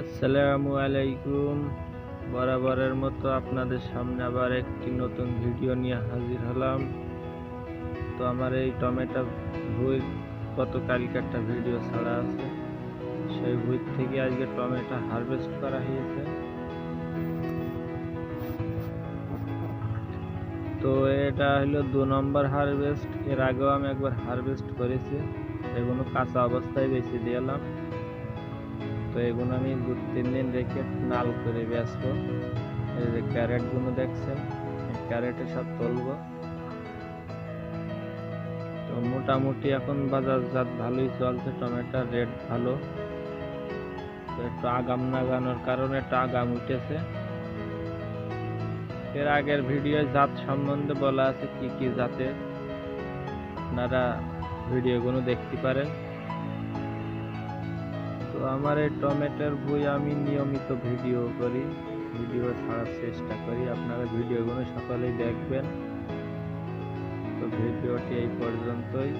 আসসালামু আলাইকুম। বরাবরের মতো আপনাদের সামনে আবার একটি নতুন ভিডিও নিয়ে হাজির হলাম। তো আমার এই টমেটো ভুই গতকালকে একটা ভিডিও ছাড়া আছে। সেই ভুই থেকে আজকে টমেটো হারভেস্ট করা হয়েছে। তো এটা হলো দু নম্বর হারভেস্ট। এর আগেও আমি একবার হারভেস্ট করেছি। এগুলো কাঁচা অবস্থায় বেশি দিলাম তো এগুলো আমি দু, তিন দিন রেখে নাল করে বেচবো এই যে ক্যারেটগুলো দেখছেন ক্যারেটে সব তুলবো। তো মোটামুটি এখন বাজার জাত ভালোই চলছে, টমেটোর রেট ভালো। তো একটু আগাম নাগানোর কারণে একটু আগাম উঠেছে। এর আগের ভিডিও জাত সম্বন্ধে বলা আছে কি কি জাতের। আপনারা ভিডিওগুলো দেখতে পারেন। তো আমার এই টমেটোর বই আমি নিয়মিত ভিডিও করি, ভিডিও ছাড়ার চেষ্টা করি। আপনারা ভিডিওগুলো সকালেই দেখবেন। তো ভিডিওটি এই পর্যন্তই।